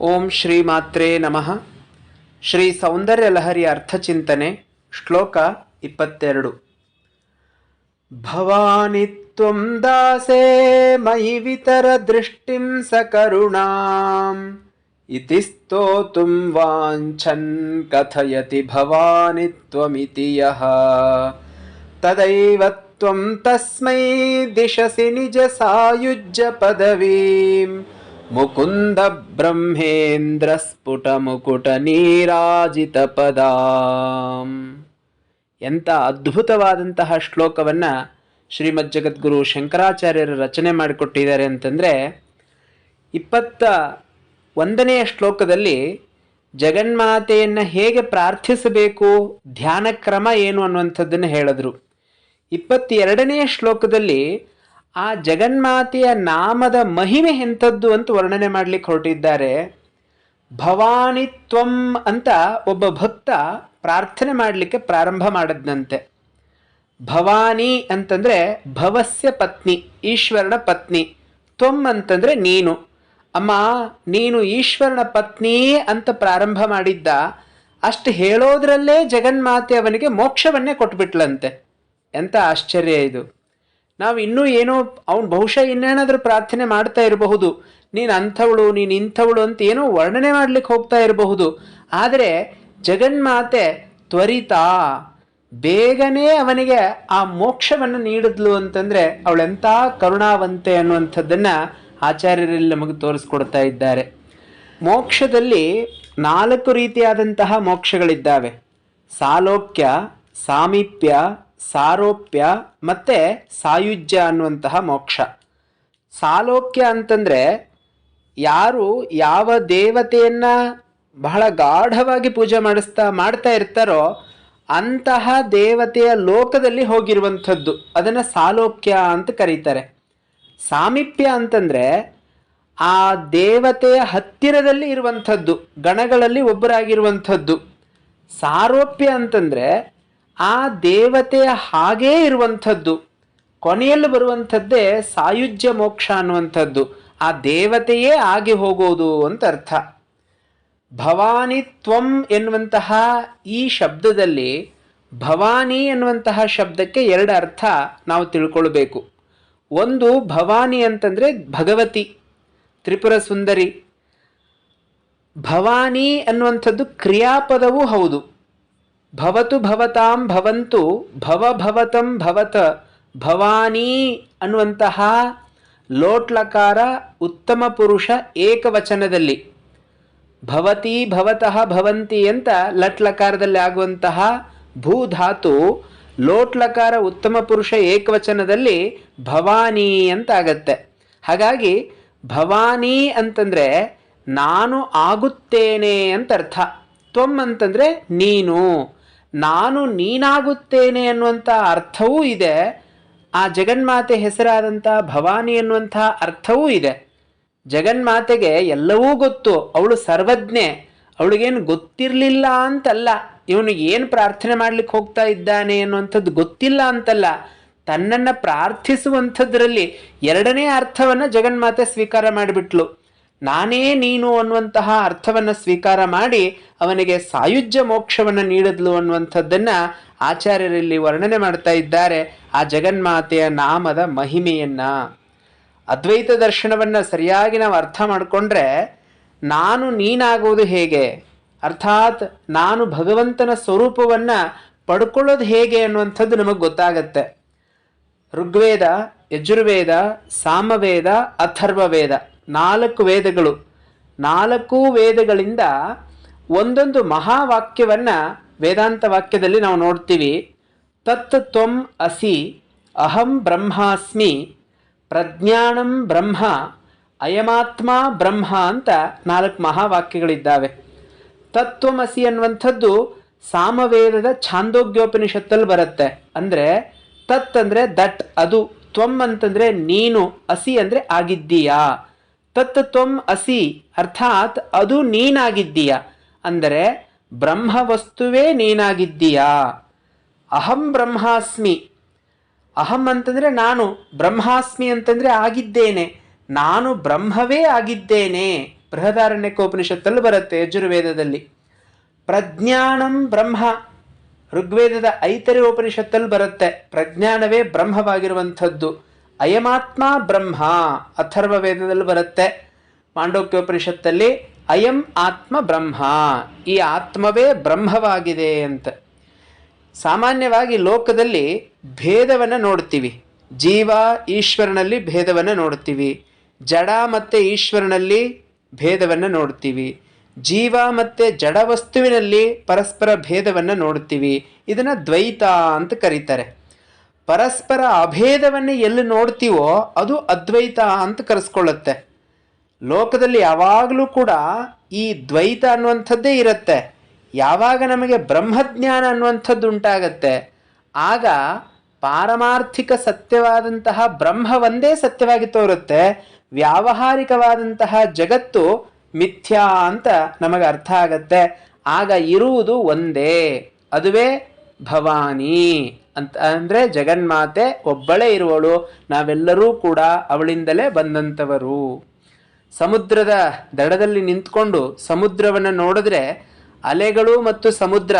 ಓಂ ಶ್ರೀ ಮಾತ್ರೇ ನಮಃ ಶ್ರೀ ಸೌಂದರ್ಯ ಲಹರಿ ಅರ್ಥಚಿಂತನೆ ಶ್ಲೋಕ ಇಪ್ಪತ್ತೆರಡು ಭವಾನಿ ತ್ವಂ ದಾಸೇ ಮಯಿ ವಿತರ ದೃಷ್ಟಿಂ ಸಕರುಣಾಂ ಇತಿ ಸ್ತೋತುಂ ವಾಂಛನ್ ಕಥಯತಿ ಭವಾನಿ ತ್ವಮಿತಿ ಯಃ ತದೈವ ತ್ವಂ ತಸ್ಮೈ ದಿಶಸಿ ನಿಜ ಸಾಯುಜ್ಯ ಪದವೀಂ ಮುಕುಂದ ಬ್ರಹ್ಮೇಂದ್ರ ಸ್ಫುಟ ಮುಕುಟ ನೀರಾಜಿತ ಪದ ಎಂಥ ಅದ್ಭುತವಾದಂತಹ ಶ್ಲೋಕವನ್ನು ಶ್ರೀಮದ್ ಜಗದ್ಗುರು ಶಂಕರಾಚಾರ್ಯರು ರಚನೆ ಮಾಡಿಕೊಟ್ಟಿದ್ದಾರೆ ಅಂತಂದರೆ, ಇಪ್ಪತ್ತ ಒಂದನೆಯ ಶ್ಲೋಕದಲ್ಲಿ ಜಗನ್ಮಾತೆಯನ್ನು ಹೇಗೆ ಪ್ರಾರ್ಥಿಸಬೇಕು ಧ್ಯಾನ ಕ್ರಮ ಏನು ಅನ್ನುವಂಥದ್ದನ್ನು ಹೇಳಿದ್ರು. ಇಪ್ಪತ್ತೆರಡನೆಯ ಶ್ಲೋಕದಲ್ಲಿ ಆ ಜಗನ್ಮಾತೆಯ ನಾಮದ ಮಹಿಮೆ ಎಂಥದ್ದು ಅಂತ ವರ್ಣನೆ ಮಾಡಲಿಕ್ಕೆ ಹೊರಟಿದ್ದಾರೆ. ಭವಾನಿ ತ್ವಂ ಅಂತ ಒಬ್ಬ ಭಕ್ತ ಪ್ರಾರ್ಥನೆ ಮಾಡಲಿಕ್ಕೆ ಪ್ರಾರಂಭ ಮಾಡದ್ನಂತೆ. ಭವಾನಿ ಅಂತಂದರೆ ಭವಸ್ಯ ಪತ್ನಿ, ಈಶ್ವರನ ಪತ್ನಿ. ತ್ವಂ ಅಂತಂದರೆ ನೀನು. ಅಮ್ಮ, ನೀನು ಈಶ್ವರನ ಪತ್ನಿ ಅಂತ ಪ್ರಾರಂಭ ಮಾಡಿದ್ದ ಅಷ್ಟು ಹೇಳೋದ್ರಲ್ಲೇ ಜಗನ್ಮಾತೆ ಅವನಿಗೆ ಮೋಕ್ಷವನ್ನೇ ಕೊಟ್ಬಿಟ್ಲಂತೆ. ಎಂಥ ಆಶ್ಚರ್ಯ ಇದು. ನಾವು ಇನ್ನೂ ಏನೋ ಅವನು ಬಹುಶಃ ಇನ್ನೇನಾದರೂ ಪ್ರಾರ್ಥನೆ ಮಾಡ್ತಾ ಇರಬಹುದು. ನೀನು ಅಂಥವಳು, ನೀನು ಇಂಥವಳು ಅಂತ ಏನೋ ವರ್ಣನೆ ಮಾಡ್ಲಿಕ್ಕೆ ಹೋಗ್ತಾ ಇರಬಹುದು. ಆದರೆ ಜಗನ್ಮಾತೆ ತ್ವರಿತ, ಬೇಗನೆ ಅವನಿಗೆ ಆ ಮೋಕ್ಷವನ್ನು ನೀಡಿದ್ಲು ಅಂತಂದರೆ ಅವಳೆಂಥ ಕರುಣಾವಂತೆ ಅನ್ನುವಂಥದ್ದನ್ನು ಆಚಾರ್ಯರಲ್ಲಿ ನಮಗೆ ತೋರಿಸ್ಕೊಡ್ತಾ ಇದ್ದಾರೆ. ಮೋಕ್ಷದಲ್ಲಿ ನಾಲ್ಕು ರೀತಿಯಾದಂತಹ ಮೋಕ್ಷಗಳಿದ್ದಾವೆ. ಸಾಲೋಕ್ಯ, ಸಾಮೀಪ್ಯ ಸಾರೋಪ್ಯ ಮತ್ತು ಸಾಯುಜ್ಯ ಅನ್ನುವಂತಹ ಮೋಕ್ಷ. ಸಾಲೋಕ್ಯ ಅಂತಂದರೆ ಯಾರು ಯಾವ ದೇವತೆಯನ್ನು ಬಹಳ ಗಾಢವಾಗಿ ಪೂಜೆ ಮಾಡಿಸ್ತಾ, ಮಾಡ್ತಾ ಇರ್ತಾರೋ ಅಂತಹ ದೇವತೆಯ ಲೋಕದಲ್ಲಿ ಹೋಗಿರುವಂಥದ್ದು. ಅದನ್ನು ಸಾಲೋಕ್ಯ ಅಂತ ಕರೀತಾರೆ. ಸಾಮೀಪ್ಯ ಅಂತಂದರೆ ಆ ದೇವತೆಯ ಹತ್ತಿರದಲ್ಲಿ ಇರುವಂಥದ್ದು, ಗಣಗಳಲ್ಲಿ ಒಬ್ಬರಾಗಿರುವಂಥದ್ದು. ಸಾರೋಪ್ಯ ಅಂತಂದರೆ ಆ ದೇವತೆಯ ಹಾಗೇ ಇರುವಂಥದ್ದು. ಕೊನೆಯಲ್ಲಿ ಬರುವಂಥದ್ದೇ ಸಾಯುಜ್ಯ ಮೋಕ್ಷ ಅನ್ನುವಂಥದ್ದು. ಆ ದೇವತೆಯೇ ಆಗಿ ಹೋಗೋದು ಅಂತ ಅರ್ಥ. ಭವಾನಿ ತ್ವಂ ಎನ್ನುವಂತಹ ಈ ಶಬ್ದದಲ್ಲಿ ಭವಾನಿ ಎನ್ನುವಂತಹ ಶಬ್ದಕ್ಕೆ ಎರಡು ಅರ್ಥ ನಾವು ತಿಳ್ಕೊಳ್ಬೇಕು. ಒಂದು ಭವಾನಿ ಅಂತಂದರೆ ಭಗವತಿ, ತ್ರಿಪುರ ಸುಂದರಿ. ಭವಾನಿ ಅನ್ನುವಂಥದ್ದು ಕ್ರಿಯಾಪದವೂ ಹೌದು. ಭವತು ಭವತಾಂ ಭವಂತು ಭವ ಭವತಂ ಭವತ ಭವಾನಿ ಅನ್ನುವಂತಹ ಲೋಟ್ಲಕಾರ ಉತ್ತಮ ಪುರುಷ ಏಕವಚನದಲ್ಲಿ. ಭವತಿ ಭವತಃ ಭವಂತಿ ಅಂತ ಲಟ್ಲಕಾರದಲ್ಲಿ ಆಗುವಂತಹ ಭೂಧಾತು ಲೋಟ್ಲಕಾರ ಉತ್ತಮ ಪುರುಷ ಏಕವಚನದಲ್ಲಿ ಭವಾನಿ ಅಂತ ಆಗತ್ತೆ. ಹಾಗಾಗಿ ಭವಾನಿ ಅಂತಂದರೆ ನಾನು ಆಗುತ್ತೇನೆ ಅಂತ ಅರ್ಥ. ತ್ವಮ್ ಅಂತಂದರೆ ನೀನು. ನಾನು ನೀನಾಗುತ್ತೇನೆ ಅನ್ನುವಂಥ ಅರ್ಥವೂ ಇದೆ. ಆ ಜಗನ್ಮಾತೆ ಹೆಸರಾದಂಥ ಭವಾನಿ ಅನ್ನುವಂಥ ಅರ್ಥವೂ ಇದೆ. ಜಗನ್ಮಾತೆಗೆ ಎಲ್ಲವೂ ಗೊತ್ತು. ಅವಳು ಸರ್ವಜ್ಞೆ. ಅವಳಿಗೇನು ಗೊತ್ತಿರಲಿಲ್ಲ ಅಂತಲ್ಲ. ಇವನು ಏನು ಪ್ರಾರ್ಥನೆ ಮಾಡ್ಲಿಕ್ಕೆ ಹೋಗ್ತಾ ಇದ್ದಾನೆ ಅನ್ನುವಂಥದ್ದು ಗೊತ್ತಿಲ್ಲ ಅಂತಲ್ಲ. ತನ್ನನ್ನು ಪ್ರಾರ್ಥಿಸುವಂಥದ್ರಲ್ಲಿ ಎರಡನೇ ಅರ್ಥವನ್ನು ಜಗನ್ಮಾತೆ ಸ್ವೀಕಾರ ಮಾಡಿಬಿಟ್ಲು. ನಾನೇ ನೀನು ಅನ್ನುವಂತಹ ಅರ್ಥವನ್ನು ಸ್ವೀಕಾರ ಮಾಡಿ ಅವನಿಗೆ ಸಾಯುಜ್ಯ ಮೋಕ್ಷವನ್ನು ನೀಡಿದ್ಲು ಅನ್ನುವಂಥದ್ದನ್ನು ಆಚಾರ್ಯರಲ್ಲಿ ವರ್ಣನೆ ಮಾಡ್ತಾ ಇದ್ದಾರೆ ಆ ಜಗನ್ಮಾತೆಯ ನಾಮದ ಮಹಿಮೆಯನ್ನು. ಅದ್ವೈತ ದರ್ಶನವನ್ನು ಸರಿಯಾಗಿ ನಾವು ಅರ್ಥ ಮಾಡಿಕೊಂಡ್ರೆ ನಾನು ನೀನಾಗುವುದು ಹೇಗೆ? ಅರ್ಥಾತ್ ನಾನು ಭಗವಂತನ ಸ್ವರೂಪವನ್ನು ಪಡ್ಕೊಳ್ಳೋದು ಹೇಗೆ ಅನ್ನುವಂಥದ್ದು ನಮಗೆ ಗೊತ್ತಾಗತ್ತೆ. ಋಗ್ವೇದ, ಯಜುರ್ವೇದ, ಸಾಮವೇದ, ಅಥರ್ವವೇದ. ನಾಲ್ಕು ವೇದಗಳು. ನಾಲ್ಕು ವೇದಗಳಿಂದ ಒಂದೊಂದು ಮಹಾವಾಕ್ಯವನ್ನು ವೇದಾಂತ ವಾಕ್ಯದಲ್ಲಿ ನಾವು ನೋಡ್ತೀವಿ. ತತ್ ತ್ವಂ ಅಸಿ, ಅಹಂ ಬ್ರಹ್ಮಾಸ್ಮಿ, ಪ್ರಜ್ಞಾನಂ ಬ್ರಹ್ಮ, ಅಯಮಾತ್ಮ ಬ್ರಹ್ಮ ಅಂತ ನಾಲ್ಕು ಮಹಾವಾಕ್ಯಗಳಿದ್ದಾವೆ. ತತ್ವಮಸಿ ಅನ್ನುವಂಥದ್ದು ಸಾಮವೇದದ ಛಾಂದೋಗ್ಯೋಪನಿಷತ್ತಲ್ಲಿ ಬರುತ್ತೆ. ಅಂದರೆ ತತ್ ಅಂದರೆ ದಟ್, ಅದು. ತ್ವಮ್ ಅಂತಂದರೆ ನೀನು, ಅಸಿ ಅಂದರೆ ಆಗಿದ್ದೀಯಾ. ತತ್ ಅಸಿ, ಅರ್ಥಾತ್ ಅದು ನೀನಾಗಿದ್ದೀಯ. ಅಂದರೆ ಬ್ರಹ್ಮ ವಸ್ತುವೇ ನೀನಾಗಿದ್ದೀಯಾ. ಅಹಂ ಬ್ರಹ್ಮಾಸ್ಮಿ. ಅಹಂ ಅಂತಂದರೆ ನಾನು, ಬ್ರಹ್ಮಾಸ್ಮಿ ಅಂತಂದರೆ ಆಗಿದ್ದೇನೆ. ನಾನು ಬ್ರಹ್ಮವೇ ಆಗಿದ್ದೇನೆ. ಬೃಹದಾರಣ್ಯಕೋಪನಿಷತ್ತಲ್ಲಿ ಬರುತ್ತೆ ಯಜುರ್ವೇದದಲ್ಲಿ. ಪ್ರಜ್ಞಾನಂ ಬ್ರಹ್ಮ. ಋಗ್ವೇದದ ಐತರಿ ಉಪನಿಷತ್ತಲ್ಲಿ ಬರುತ್ತೆ. ಪ್ರಜ್ಞಾನವೇ ಬ್ರಹ್ಮವಾಗಿರುವಂಥದ್ದು. ಅಯಮಾತ್ಮ ಬ್ರಹ್ಮ ಅಥರ್ವ ವೇದದಲ್ಲಿ ಬರುತ್ತೆ. ಮಾಂಡೋಕ್ಯೋಪನಿಷತ್ತಲ್ಲಿ ಅಯಂ ಆತ್ಮ ಬ್ರಹ್ಮ. ಈ ಆತ್ಮವೇ ಬ್ರಹ್ಮವಾಗಿದೆ ಅಂತ. ಸಾಮಾನ್ಯವಾಗಿ ಲೋಕದಲ್ಲಿ ಭೇದವನ್ನು ನೋಡ್ತೀವಿ. ಜೀವ ಈಶ್ವರನಲ್ಲಿ ಭೇದವನ್ನು ನೋಡ್ತೀವಿ. ಜಡ ಮತ್ತು ಈಶ್ವರನಲ್ಲಿ ಭೇದವನ್ನು ನೋಡ್ತೀವಿ. ಜೀವ ಮತ್ತು ಜಡ ವಸ್ತುವಿನಲ್ಲಿ ಪರಸ್ಪರ ಭೇದವನ್ನು ನೋಡ್ತೀವಿ. ಇದನ್ನು ದ್ವೈತ ಅಂತ ಕರೀತಾರೆ. ಪರಸ್ಪರ ಅಭೇದವನ್ನು ಎಲ್ಲಿ ನೋಡ್ತೀವೋ ಅದು ಅದ್ವೈತ ಅಂತ ಕರೆಸ್ಕೊಳ್ಳುತ್ತೆ. ಲೋಕದಲ್ಲಿ ಯಾವಾಗಲೂ ಕೂಡ ಈ ದ್ವೈತ ಅನ್ನುವಂಥದ್ದೇ ಇರುತ್ತೆ. ಯಾವಾಗ ನಮಗೆ ಬ್ರಹ್ಮಜ್ಞಾನ ಅನ್ನುವಂಥದ್ದು ಉಂಟಾಗತ್ತೆ, ಆಗ ಪಾರಮಾರ್ಥಿಕ ಸತ್ಯವಾದಂತಹ ಬ್ರಹ್ಮ ಒಂದೇ ಸತ್ಯವಾಗಿ ತೋರುತ್ತೆ. ವ್ಯಾವಹಾರಿಕವಾದಂತಹ ಜಗತ್ತು ಮಿಥ್ಯಾ ಅಂತ ನಮಗೆ ಅರ್ಥ ಆಗತ್ತೆ. ಆಗ ಇರುವುದು ಒಂದೇ. ಅದುವೇ ಭವಾನಿ ಅಂತ ಅಂದರೆ ಜಗನ್ಮಾತೆ ಒಬ್ಬಳೇ ಇರುವಳು. ನಾವೆಲ್ಲರೂ ಕೂಡ ಅವಳಿಂದಲೇ ಬಂದಂಥವರು. ಸಮುದ್ರದ ದಡದಲ್ಲಿ ನಿಂತ್ಕೊಂಡು ಸಮುದ್ರವನ್ನು ನೋಡಿದ್ರೆ ಅಲೆಗಳು ಮತ್ತು ಸಮುದ್ರ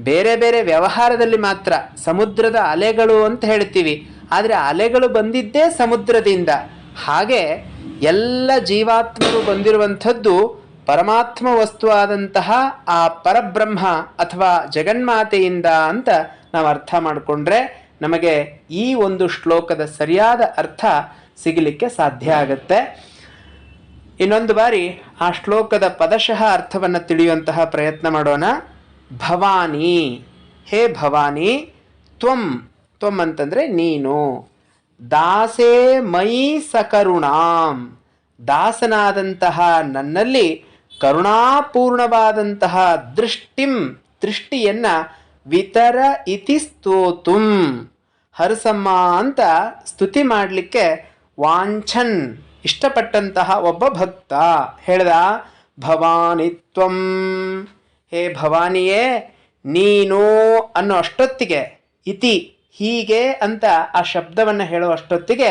ಬೇರೆ ಬೇರೆ ವ್ಯವಹಾರದಲ್ಲಿ ಮಾತ್ರ ಸಮುದ್ರದ ಅಲೆಗಳು ಅಂತ ಹೇಳ್ತೀವಿ. ಆದರೆ ಅಲೆಗಳು ಬಂದಿದ್ದೇ ಸಮುದ್ರದಿಂದ. ಹಾಗೆ ಎಲ್ಲ ಜೀವಾತ್ಮರು ಬಂದಿರುವಂಥದ್ದು ಪರಮಾತ್ಮ ವಸ್ತುವಾದಂತಹ ಆ ಪರಬ್ರಹ್ಮ ಅಥವಾ ಜಗನ್ಮಾತೆಯಿಂದ ಅಂತ ನಾವು ಅರ್ಥ ಮಾಡಿಕೊಂಡ್ರೆ ನಮಗೆ ಈ ಒಂದು ಶ್ಲೋಕದ ಸರಿಯಾದ ಅರ್ಥ ಸಿಗಲಿಕ್ಕೆ ಸಾಧ್ಯ ಆಗುತ್ತೆ. ಇನ್ನೊಂದು ಬಾರಿ ಆ ಶ್ಲೋಕದ ಪದಶಃ ಅರ್ಥವನ್ನು ತಿಳಿಯುವಂತಹ ಪ್ರಯತ್ನ ಮಾಡೋಣ. ಭವಾನಿ, ಹೇ ಭವಾನಿ, ತ್ವಂ ತ್ವಂ ಅಂತಂದರೆ ನೀನು. ದಾಸೇ ಮೈ ಸಕರುಣಾಂ. ದಾಸನಾದಂತಹ ನನ್ನಲ್ಲಿ ಕರುಣಾಪೂರ್ಣವಾದಂತಹ ದೃಷ್ಟಿಂ, ದೃಷ್ಟಿಯನ್ನ ವಿತರ ಇತಿ ಸ್ತೋತುಂ. ಹರಸಮ್ಮ ಅಂತ ಸ್ತುತಿ ಮಾಡಲಿಕ್ಕೆ ವಾಂಛನ್, ಇಷ್ಟಪಟ್ಟಂತಹ ಒಬ್ಬ ಭಕ್ತ. ಹೇಳ್ದ ಭವಾನಿತ್ವಂ ಹೇ ಭವಾನಿಯೇ, ನೀನು ಅನ್ನೋ ಅಷ್ಟೊತ್ತಿಗೆ, ಇತಿ ಹೀಗೆ ಅಂತ ಆ ಶಬ್ದವನ್ನು ಹೇಳೋ ಅಷ್ಟೊತ್ತಿಗೆ,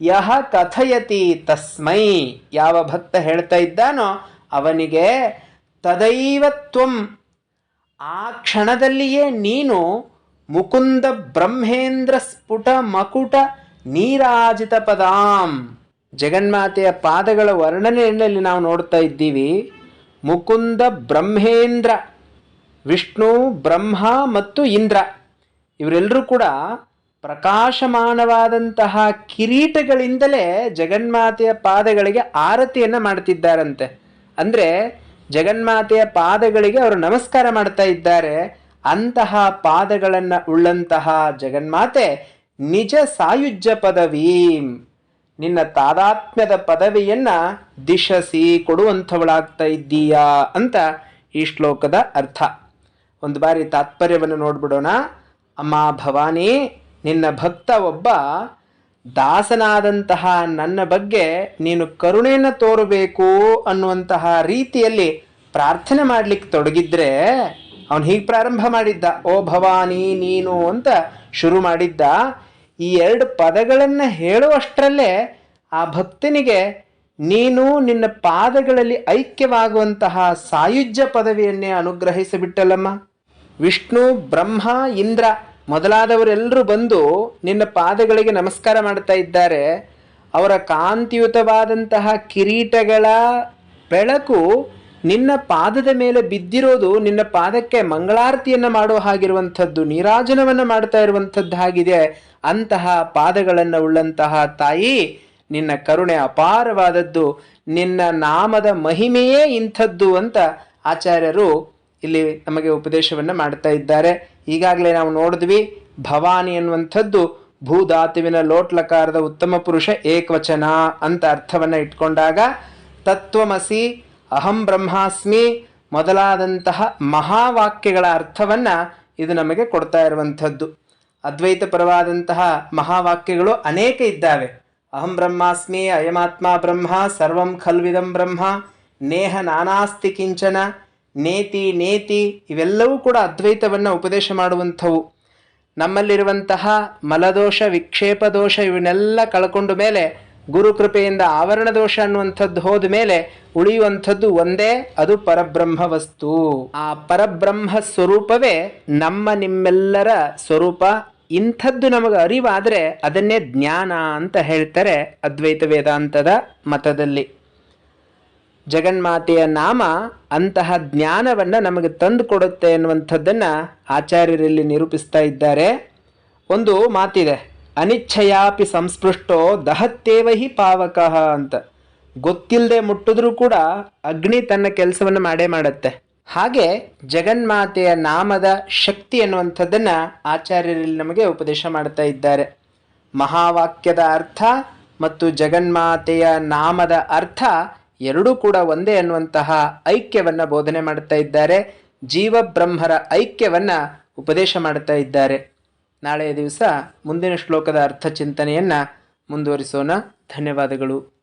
ಯಹ ಕಥಯತಿ ತಸ್ಮೈ. ಯಾವ ಭಕ್ತ ಹೇಳ್ತಾ ಇದ್ದಾನೋ ಅವನಿಗೆ ತದೈವತ್ವಂ ಆ ಕ್ಷಣದಲ್ಲಿಯೇ ನೀನು ಮುಕುಂದ ಬ್ರಹ್ಮೇಂದ್ರ ಸ್ಫುಟ ಮಕುಟ ನೀರಾಜಿತ ಪದಾಂ. ಜಗನ್ಮಾತೆಯ ಪಾದಗಳ ವರ್ಣನೆಯಲ್ಲಿ ನಾವು ನೋಡ್ತಾ ಇದ್ದೀವಿ? ಮುಕುಂದ ಬ್ರಹ್ಮೇಂದ್ರ, ವಿಷ್ಣು, ಬ್ರಹ್ಮ ಮತ್ತು ಇಂದ್ರ. ಇವರೆಲ್ಲರೂ ಕೂಡ ಪ್ರಕಾಶಮಾನವಾದಂತಹ ಕಿರೀಟಗಳಿಂದಲೇ ಜಗನ್ಮಾತೆಯ ಪಾದಗಳಿಗೆ ಆರತಿಯನ್ನು ಮಾಡ್ತಿದ್ದಾರಂತೆ. ಅಂದರೆ ಜಗನ್ಮಾತೆಯ ಪಾದಗಳಿಗೆ ಅವರು ನಮಸ್ಕಾರ ಮಾಡ್ತಾ ಇದ್ದಾರೆ. ಅಂತಹ ಪಾದಗಳನ್ನು ಉಳ್ಳಂತಹ ಜಗನ್ಮಾತೆ ನಿಜ ಸಾಯುಜ್ಯ ಪದವೀಂ. ನಿನ್ನ ತಾದಾತ್ಮ್ಯದ ಪದವಿಯನ್ನ ದಿಶಸಿ ಕೊಡುವಂಥವಳಾಗ್ತಾ ಇದ್ದೀಯಾ ಅಂತ ಈ ಶ್ಲೋಕದ ಅರ್ಥ. ಒಂದು ಬಾರಿ ತಾತ್ಪರ್ಯವನ್ನು ನೋಡ್ಬಿಡೋಣ. ಅಮ್ಮ ಭವಾನಿ, ನಿನ್ನ ಭಕ್ತ ಒಬ್ಬ ದಾಸನಾದಂತಹ ನನ್ನ ಬಗ್ಗೆ ನೀನು ಕರುಣೆಯನ್ನು ತೋರಬೇಕು ಅನ್ನುವಂತಹ ರೀತಿಯಲ್ಲಿ ಪ್ರಾರ್ಥನೆ ಮಾಡಲಿಕ್ಕೆ ತೊಡಗಿದ್ರೆ ಅವನು ಹೀಗೆ ಪ್ರಾರಂಭ ಮಾಡಿದ್ದ, ಓ ಭವಾನಿ, ನೀನು ಅಂತ ಶುರು ಮಾಡಿದ್ದ, ಈ ಎರಡು ಪದಗಳನ್ನು ಹೇಳುವಷ್ಟರಲ್ಲೇ ಆ ಭಕ್ತನಿಗೆ, ನೀನು ನಿನ್ನ ಪಾದಗಳಲ್ಲಿ ಐಕ್ಯವಾಗುವಂತಹ ಸಾಯುಜ್ಯ ಪದವಿಯನ್ನೇ ಅನುಗ್ರಹಿಸಿಬಿಟ್ಟಲ್ಲಮ್ಮ. ವಿಷ್ಣು, ಬ್ರಹ್ಮ, ಇಂದ್ರ ಮೊದಲಾದವರೆಲ್ಲರೂ ಬಂದು ನಿನ್ನ ಪಾದಗಳಿಗೆ ನಮಸ್ಕಾರ ಮಾಡ್ತಾ ಇದ್ದಾರೆ. ಅವರ ಕಾಂತಿಯುತವಾದಂತಹ ಕಿರೀಟಗಳ ಬೆಳಕು ನಿನ್ನ ಪಾದದ ಮೇಲೆ ಬಿದ್ದಿರೋದು ನಿನ್ನ ಪಾದಕ್ಕೆ ಮಂಗಳಾರತಿಯನ್ನು ಮಾಡೋ ಹಾಗಿರುವಂಥದ್ದು, ನೀರಾಜನವನ್ನು ಮಾಡ್ತಾ ಇರುವಂಥದ್ದು ಆಗಿದೆ ಅಂತಹ ಪಾದಗಳನ್ನು ಉಳ್ಳಂತಹ ತಾಯಿ, ನಿನ್ನ ಕರುಣೆ ಅಪಾರವಾದದ್ದು. ನಿನ್ನ ನಾಮದ ಮಹಿಮೆಯೇ ಇಂಥದ್ದು ಅಂತ ಆಚಾರ್ಯರು ಇಲ್ಲಿ ನಮಗೆ ಉಪದೇಶವನ್ನು ಮಾಡ್ತಾ ಇದ್ದಾರೆ. ಈಗಾಗಲೇ ನಾವು ನೋಡಿದ್ವಿ, ಭವಾನಿ ಅನ್ನುವಂಥದ್ದು ಭೂಧಾತುವಿನ ಲೋಟ್ಲಕಾರದ ಉತ್ತಮ ಪುರುಷ ಏಕವಚನ ಅಂತ ಅರ್ಥವನ್ನು ಇಟ್ಕೊಂಡಾಗ, ತತ್ವಮಸಿ ಅಹಂ ಬ್ರಹ್ಮಾಸ್ಮಿ ಮೊದಲಾದಂತಹ ಮಹಾವಾಕ್ಯಗಳ ಅರ್ಥವನ್ನು ಇದು ನಮಗೆ ಕೊಡ್ತಾ ಇರುವಂಥದ್ದು. ಅದ್ವೈತ ಪರವಾದಂತಹ ಮಹಾವಾಕ್ಯಗಳು ಅನೇಕ ಇದ್ದಾವೆ. ಅಹಂ ಬ್ರಹ್ಮಾಸ್ಮಿ ಅಯಮಾತ್ಮ ಬ್ರಹ್ಮ ಸರ್ವಂ ಖಲ್ವಿದಂ ಬ್ರಹ್ಮ ನೇಹ ನಾನಾಸ್ತಿ ಕಿಂಚನ ನೇತಿ ನೇತಿ ಇವೆಲ್ಲವೂ ಕೂಡ ಅದ್ವೈತವನ್ನು ಉಪದೇಶ ಮಾಡುವಂಥವು. ನಮ್ಮಲ್ಲಿರುವಂತಹ ಮಲದೋಷ ವಿಕ್ಷೇಪ ದೋಷ ಇವನ್ನೆಲ್ಲ ಕಳ್ಕೊಂಡು ಮೇಲೆ ಗುರು ಕೃಪೆಯಿಂದ ಆವರಣ ದೋಷ ಅನ್ನುವಂಥದ್ದು ಹೋದ ಮೇಲೆ ಉಳಿಯುವಂಥದ್ದು ಒಂದೇ, ಅದು ಪರಬ್ರಹ್ಮ ವಸ್ತು. ಆ ಪರಬ್ರಹ್ಮ ಸ್ವರೂಪವೇ ನಮ್ಮ ನಿಮ್ಮೆಲ್ಲರ ಸ್ವರೂಪ. ಇಂಥದ್ದು ನಮಗೆ ಅರಿವಾದರೆ ಅದನ್ನೇ ಜ್ಞಾನ ಅಂತ ಹೇಳ್ತಾರೆ ಅದ್ವೈತ ವೇದಾಂತದ ಮತದಲ್ಲಿ. ಜಗನ್ಮಾತೆಯ ನಾಮ ಅಂತಹ ಜ್ಞಾನವನ್ನು ನಮಗೆ ತಂದು ಕೊಡುತ್ತೆ ಎನ್ನುವಂಥದ್ದನ್ನು ಆಚಾರ್ಯರಲ್ಲಿ ನಿರೂಪಿಸ್ತಾ ಇದ್ದಾರೆ. ಒಂದು ಮಾತಿದೆ, ಅನಿಚ್ಛಯಾಪಿ ಸಂಸ್ಪೃಷ್ಟೋ ದಹತ್ತೇವಹಿ ಪಾವಕಃ ಅಂತ. ಗೊತ್ತಿಲ್ಲದೆ ಮುಟ್ಟಿದ್ರೂ ಕೂಡ ಅಗ್ನಿ ತನ್ನ ಕೆಲಸವನ್ನು ಮಾಡೇ ಮಾಡುತ್ತೆ. ಹಾಗೆ ಜಗನ್ಮಾತೆಯ ನಾಮದ ಶಕ್ತಿ ಎನ್ನುವಂಥದ್ದನ್ನು ಆಚಾರ್ಯರಲ್ಲಿ ನಮಗೆ ಉಪದೇಶ ಮಾಡ್ತಾ ಇದ್ದಾರೆ. ಮಹಾವಾಕ್ಯದ ಅರ್ಥ ಮತ್ತು ಜಗನ್ಮಾತೆಯ ನಾಮದ ಅರ್ಥ ಎರಡೂ ಕೂಡ ಒಂದೇ ಅನ್ನುವಂತಹ ಐಕ್ಯವನ್ನು ಬೋಧನೆ ಮಾಡ್ತಾ ಇದ್ದಾರೆ. ಜೀವ ಬ್ರಹ್ಮರ ಐಕ್ಯವನ್ನು ಉಪದೇಶ ಮಾಡ್ತಾ ಇದ್ದಾರೆ. ನಾಳೆಯ ದಿವಸ ಮುಂದಿನ ಶ್ಲೋಕದ ಅರ್ಥ ಚಿಂತನೆಯನ್ನು ಮುಂದುವರಿಸೋಣ. ಧನ್ಯವಾದಗಳು.